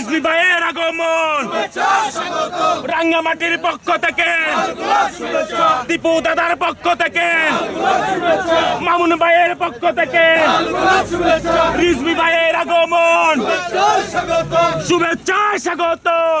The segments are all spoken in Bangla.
রিজভি ভাইয়ের আগমন রাঙ্গামাটির পক্ষ থেকে দীপু দাদার পক্ষ থেকে মামুন ভাইয়ের পক্ষ থেকে রিজভি ভাইয়ের আগমন শুভেচ্ছা স্বাগতম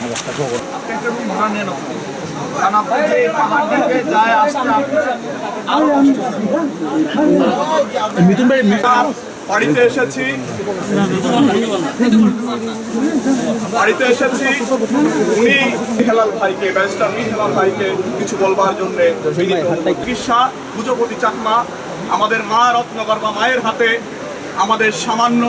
ভাই বাড়িতে এসেছি। বাড়িতে এসেছি। উনি হেলাল ভাইকে, ব্যারিস্টার মির হেলাল ভাইকে কিছু বলবার জন্য চিকিৎসা পুজোপতি চাকমা, আমাদের মা রত্নগর্ভা মায়ের হাতে আমাদের সামান্য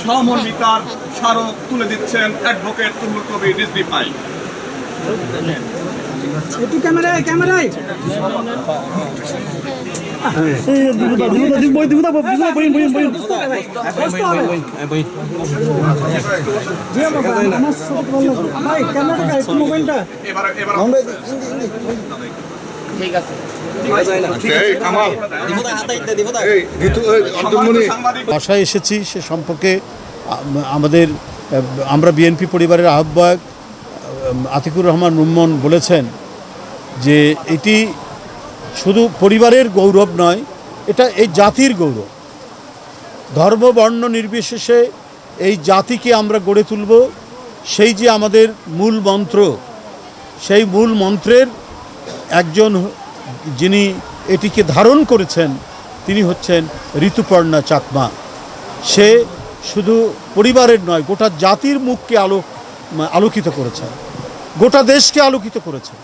সহমর্মিতার স্মারক তুলে দিচ্ছেন অ্যাডভোকেট তুমুল কবি রিজভি ভাই একটু ক্যামেরায় ক্যামেরায়। মোবাইলটা। এবার সাংবাদিক বাসায় এসেছি সে সম্পর্কে আমাদের আমরা বিএনপি পরিবারের আহ্বায়ক আতিকুর রহমান রুম্মন বলেছেন যে এটি শুধু পরিবারের গৌরব নয় এটা এই জাতির গৌরব। ধর্ম বর্ণ নির্বিশেষে এই জাতিকে আমরা গড়ে তুলব। সেই যে আমাদের মূল মন্ত্র সেই মূল মন্ত্রের একজন যিনি এটিকে ধারণ করেছেন, তিনি হচ্ছেন ঋতুপর্ণা চাকমা। সে শুধু পরিবারের নয়, গোটা জাতির মুখকে আলো আলোকিত করেছেন। গোটা দেশকে আলোকিত করেছেন।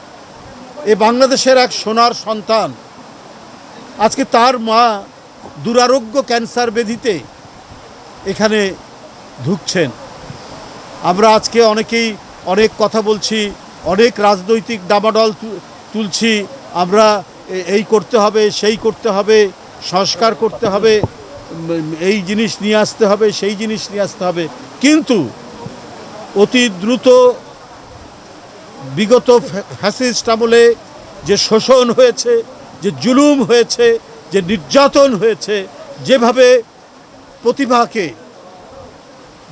এ বাংলাদেশের এক সোনার সন্তান। আজকে তার মা দুরারোগ্য ক্যান্সার ব্যাধিতে এখানে ঢুকছেন আমরা আজকে অনেকেই অনেক কথা বলছি, অনেক রাজনৈতিক ডামাডল তু- তুলছি, আমরা এই করতে হবে, সেই করতে হবে, সংস্কার করতে হবে, এই জিনিস নিয়ে আসতে হবে, সেই জিনিস নিয়ে আসতে হবে। কিন্তু অতি দ্রুত বিগত ফ্যা- ফ্যাসিস্ট আমলে যে শোষণ হয়েছে, যে জুলুম হয়েছে, যে নির্যাতন হয়েছে, যেভাবে প্রতিভাকে,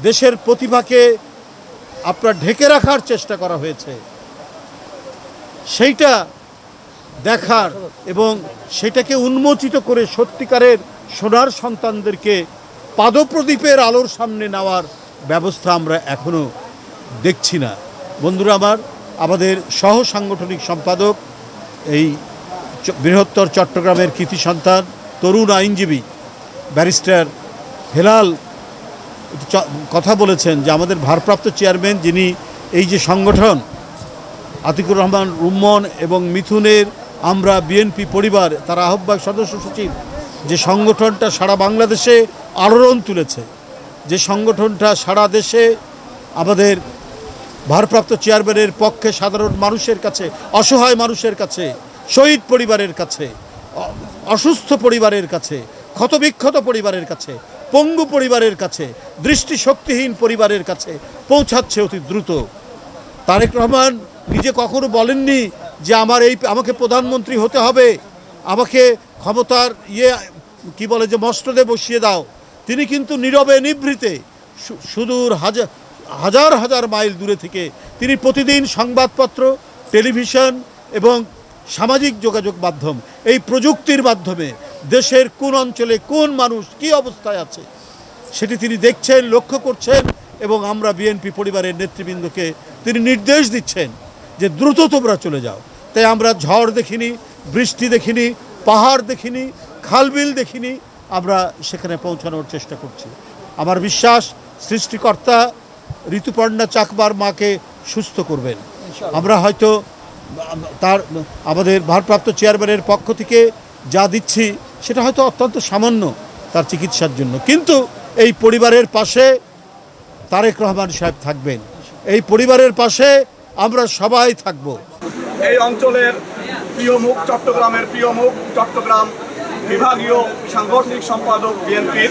দেশের প্রতিভাকে আপনার ঢেকে রাখার চেষ্টা করা হয়েছে সেইটা দেখার এবং সেটাকে উন্মোচিত করে সত্যিকারের সোনার সন্তানদেরকে পাদপ্রদীপের আলোর সামনে নেওয়ার ব্যবস্থা আমরা এখনও দেখছি না। বন্ধুরা আমার, আমাদের সহ সাংগঠনিক সম্পাদক এই বৃহত্তর চট্টগ্রামের কৃতি সন্তান, তরুণ আইনজীবী, ব্যারিস্টার হেলাল কথা বলেছেন যে আমাদের ভারপ্রাপ্ত চেয়ারম্যান যিনি এই যে সংগঠন আতিকুর রহমান, রুম্মন এবং মিথুনের আমরা বিএনপি পরিবার, তার আহ্বায়ক সদস্য সচিব, যে সংগঠনটা সারা বাংলাদেশে আলোড়ন তুলেছে, যে সংগঠনটা সারা দেশে আমাদের ভারপ্রাপ্ত চেয়ারম্যানের পক্ষে সাধারণ মানুষের কাছে, অসহায় মানুষের কাছে, শহীদ পরিবারের কাছে, অসুস্থ পরিবারের কাছে, ক্ষতবিক্ষত পরিবারের কাছে, পঙ্গু পরিবারের কাছে, দৃষ্টিশক্তিহীন পরিবারের কাছে পৌঁছাচ্ছে অতি দ্রুত। তারেক রহমান নিজে কখনো বলেননি যে আমার এই আমাকে প্রধানমন্ত্রী হতে হবে। আমাকে ক্ষমতার ইয়ে কি বলে যে মস্তদে বসিয়ে দাও। তিনি কিন্তু নীরবে নিভৃতে সুদূর হাজার হাজার হাজার মাইল দূরে থেকে তিনি প্রতিদিন সংবাদপত্র, টেলিভিশন এবং সামাজিক যোগাযোগ মাধ্যম এই প্রযুক্তির মাধ্যমে দেশের কোন অঞ্চলে কোন মানুষ কী অবস্থায় আছে সেটি তিনি দেখছেন, লক্ষ্য করছেন এবং আমরা বিএনপি পরিবারের নেতৃবৃন্দকে তিনি নির্দেশ দিচ্ছেন যে দ্রুত তোমরা চলে যাও। তাই আমরা ঝড় দেখিনি বৃষ্টি দেখিনি পাহাড় দেখিনি খালবিল দেখিনি আমরা সেখানে পৌঁছানোর চেষ্টা করছি। আমার বিশ্বাস সৃষ্টিকর্তা ঋতুপর্ণা চাকবার মাকে সুস্থ করবেন। আমরা হয়তো তার আমাদের ভারপ্রাপ্ত চেয়ারম্যানের পক্ষ থেকে যা দিচ্ছি সেটা হয়তো অত্যন্ত সামান্য তার চিকিৎসার জন্য। কিন্তু এই পরিবারের পাশে তারেক রহমান সাহেব থাকবেন। এই পরিবারের পাশে আমরা সবাই থাকব। এই অঞ্চলের প্রিয় মুখ চট্টগ্রামের প্রিয় মুখ চট্টগ্রাম বিভাগীয় সাংগঠনিক সম্পাদক বিএনপির